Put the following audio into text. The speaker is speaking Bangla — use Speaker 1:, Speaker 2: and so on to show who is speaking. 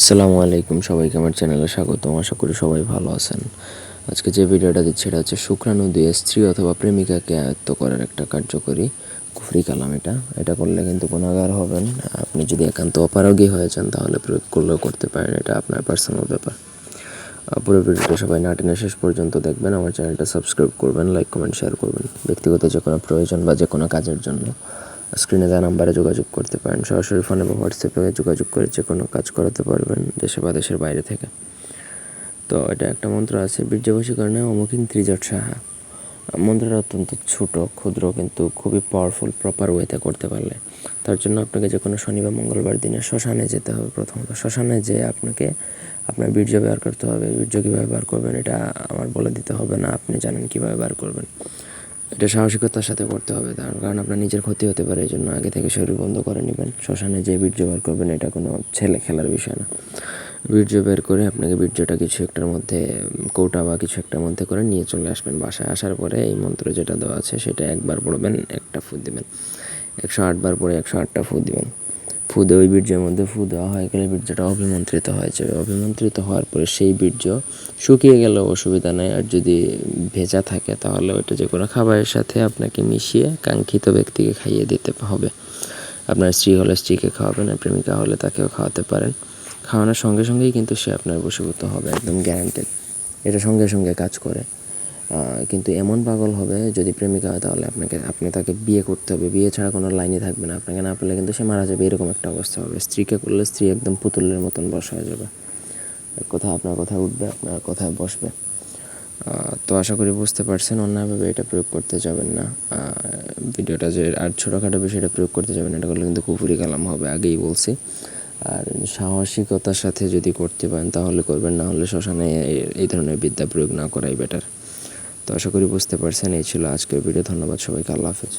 Speaker 1: আসসালামু আলাইকুম সবাইকে আমার চ্যানেলে স্বাগতম। আশা করি সবাই ভালো আছেন। আজকে যে ভিডিওটা দিচ্ছি এটা হচ্ছে শুক্রাণু দিয়ে স্ত্রী অথবা প্রেমিকাকে আয়ত্ত করার একটা কার্যকরী কুফরি কালাম এটা। এটা করলে কিন্তু গুণাগার হবেন। আপনি যদি একান্ত অপারগী হয়ে যান তাহলে প্রয়োগ করলেও করতে পারেন। এটা আপনার পার্সোনাল ব্যাপার। পুরো ভিডিওটা সবাই না টেনে শেষ পর্যন্ত দেখবেন। আমার চ্যানেলটা সাবস্ক্রাইব করবেন লাইক কমেন্ট শেয়ার করবেন। ব্যক্তিগত যে কোনো প্রয়োজন বা যে কোনো কাজের জন্য। স্ক্রিনে দেওয়া নাম্বারে যোগাযোগ করতে পারেন। সরাসরি ফোনে বা হোয়াটসঅ্যাপে যোগাযোগ করে যে কোনো কাজ করাতে পারবেন দেশে বা দেশের বাইরে থেকে। তো এটা একটা মন্ত্র আছে বীর্যবশীকরণে অমুখিন ত্রিজট সাহা। মন্ত্রটা অত্যন্ত ছোট, ক্ষুদ্র, কিন্তু খুবই পাওয়ারফুল প্রপার ওয়েতে করতে পারলে। তার জন্য আপনাকে যে কোনো শনি বা মঙ্গলবার দিনে শ্মশানে যেতে হবে প্রথমত। শ্মশানে যেয়ে আপনাকে আপনার বীর্য ব্যবহার করতে হবে। বীর্য কীভাবে বার করবেন এটা আমার বলে দিতে হবে না, আপনি জানেন কীভাবে বার করবেন। এটা সাহসিকতার সাথে করতে হবে, তার কারণ আপনার নিজের ক্ষতি হতে পারে এই জন্য আগে থেকে শরীর বন্ধ করে নেবেন। শ্মশানে যে বীর্য বার করবেন, এটা কোনো ছেলে খেলার বিষয় না। বীর্য বের করে আপনাকে বীর্যটা কিছু একটার মধ্যে, কৌটা বা কিছু একটার মধ্যে করে নিয়ে চলে আসবেন। বাসায় আসার পরে এই মন্ত্র যেটা দেওয়া আছে, সেটা একবার পড়বেন, একটা ফুট দেবেন। একশো আটবার পরে একশো আটটা ফুট দিবেন। ফু দিয়ে ওই বীর্যের মধ্যে ফু দেওয়া হয়ে গেলে বীর্যটা অভিমন্ত্রিত হয়ে যাবে। অভিমন্ত্রিত হওয়ার পরে সেই বীর্য শুকিয়ে গেলেও অসুবিধা নেই। আর যদি ভেজা থাকে তাহলে ওইটা যে কোনো খাবারের সাথে আপনাকে মিশিয়ে কাঙ্ক্ষিত ব্যক্তিকে খাইয়ে দিতে হবে। আপনার স্ত্রী হলে স্ত্রীকে খাওয়াবেন, আর প্রেমিকা হলে তাকেও খাওয়াতে পারেন। খাওয়ানোর সঙ্গে সঙ্গেই কিন্তু সে আপনার বশীভূত হবে, একদম গ্যারান্টেড এটা সঙ্গে সঙ্গে কাজ করে। কিন্তু এমন পাগল হবে যদি প্রেমিকা হয় তাহলে আপনাকে, আপনি তাকে বিয়ে করতে হবে। বিয়ে ছাড়া কোনো লাইনই থাকবে না। আপনাকে না পেলে কিন্তু সে মারা যাবে। এরকম একটা অবস্থা হবে। স্ত্রীকে করলে স্ত্রী একদম পুতুলের মতন বসা হয়ে যাবে। কোথায় আপনার কথায় উঠবে, আপনার কথায় বসবে। তো আশা করি বুঝতে পারছেন। অন্যভাবে এটা প্রয়োগ করতে যাবেন না। ভিডিওটা যে আর ছোটোখাটো বিষয়টা প্রয়োগ করতে যাবেন এটা করলে কিন্তু কুপুরি কালাম হবে, আগেই বলছি। আর সাহসিকতার সাথে যদি করতে পারেন তাহলে করবেন, না হলে শ্মশানে এই ধরনের বিদ্যা প্রয়োগ না করাই বেটার তো আশা করি বুঝতে পারছেন। এই ছিল আজকের ভিডিও। ধন্যবাদ সবাইকে। আল্লাহ হাফেজ।